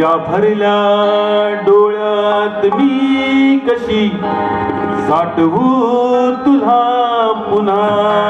या भरल्या डोळ्यात मी कशी साठवू तुला पुन्हा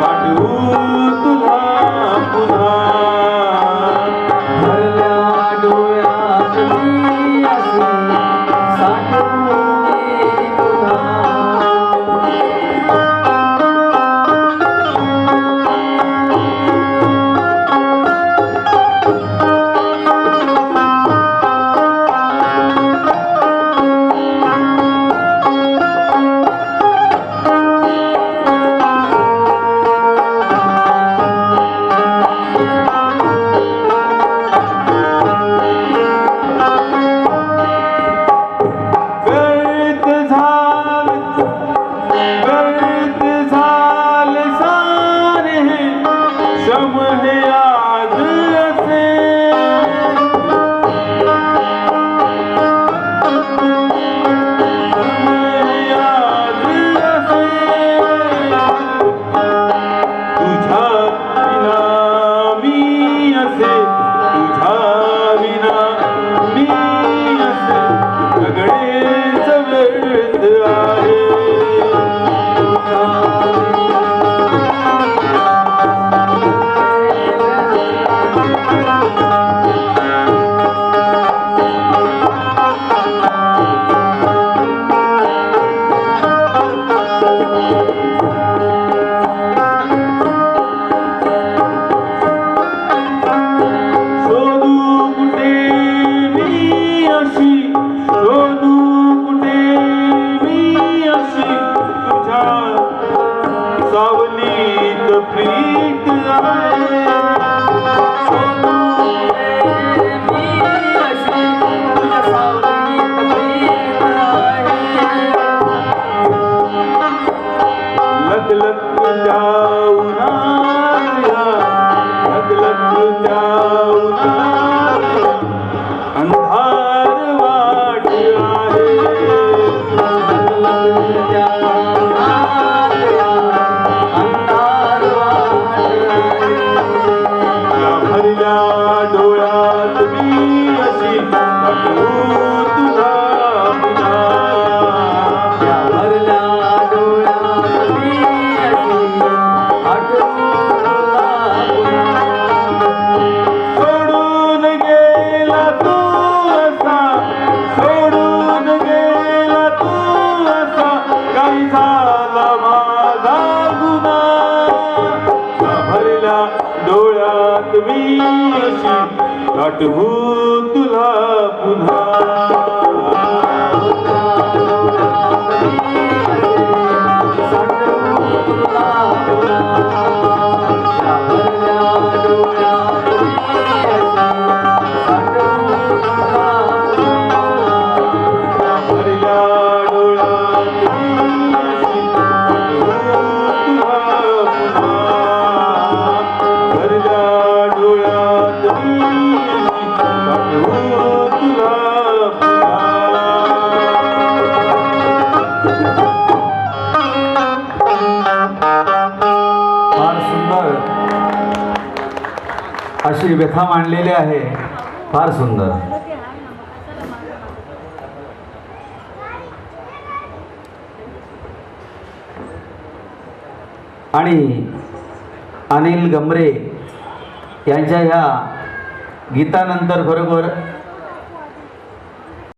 ਸਾਡੂ ਤੁਨਾ ਪੁਨਾ प्रीत आए Lord. आठवून तुला पुन्हा. अशी व्यथा मांडलेली आहे. फार सुंदर. आणि अनिल गमरे यांच्या ह्या गीतानंतर बरोबर